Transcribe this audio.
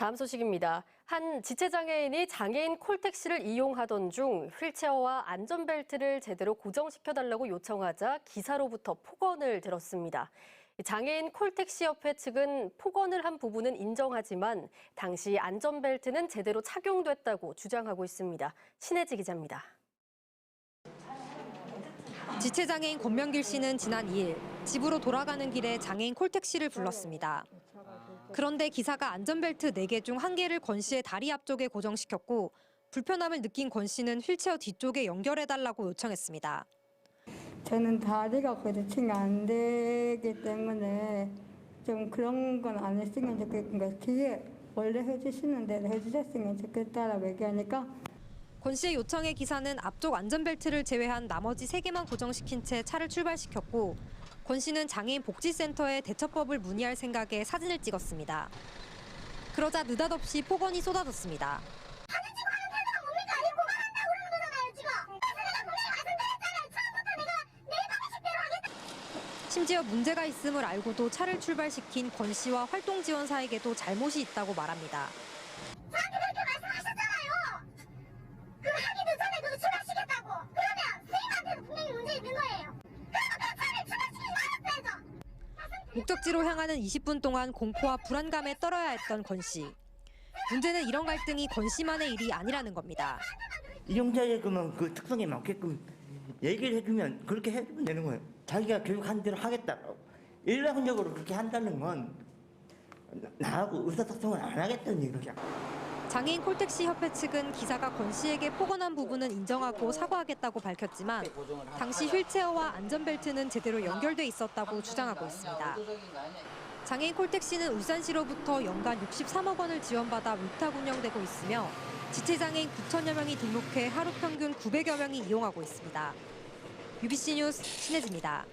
다음 소식입니다. 한 지체장애인이 장애인 콜택시를 이용하던 중 휠체어와 안전벨트를 제대로 고정시켜달라고 요청하자 기사로부터 폭언을 들었습니다. 장애인 콜택시협회 측은 폭언을 한 부분은 인정하지만 당시 안전벨트는 제대로 착용됐다고 주장하고 있습니다. 신혜지 기자입니다. 지체장애인 권명길 씨는 지난 2일 집으로 돌아가는 길에 장애인 콜택시를 불렀습니다. 그런데 기사가 안전벨트 4개 중 1개를 권 씨의 다리 앞쪽에 고정시켰고 불편함을 느낀 권 씨는 휠체어 뒤쪽에 연결해달라고 요청했습니다. 저는 다리가 거치가 안 되기 때문에 좀 그런 건 안 했으면 좋겠는 거 뒤에 원래 해주시는 대로 해주셨으면 좋겠다라고 얘기하니까 권 씨의 요청에 기사는 앞쪽 안전벨트를 제외한 나머지 3개만 고정시킨 채 차를 출발시켰고 권 씨는 장애인 복지센터에 대처법을 문의할 생각에 사진을 찍었습니다. 그러자 느닷없이 폭언이 쏟아졌습니다. 심지어 문제가 있음을 알고도 차를 출발시킨 권 씨와 활동 지원사에게도 잘못이 있다고 말합니다. 목적지로 향하는 20분 동안 공포와 불안감에 떨어야 했던 권 씨. 문제는 이런 갈등이 권 씨만의 일이 아니라는 겁니다. 그러면 그 특성에 맞게끔 얘기를 해주면 그렇게 해주면 되는 거예요. 자기가 교육한 대로 하겠다고. 일방적으로 그렇게 한다는 건 나하고 의사소통을 안 하겠다는 얘기야. 장애인 콜택시 협회 측은 기사가 권 씨에게 폭언한 부분은 인정하고 사과하겠다고 밝혔지만 당시 휠체어와 안전벨트는 제대로 연결돼 있었다고 주장하고 있습니다. 장애인 콜택시는 울산시로부터 연간 63억 원을 지원받아 위탁 운영되고 있으며 지체장애인 9천여 명이 등록해 하루 평균 900여 명이 이용하고 있습니다. UBC 뉴스 신혜지입니다.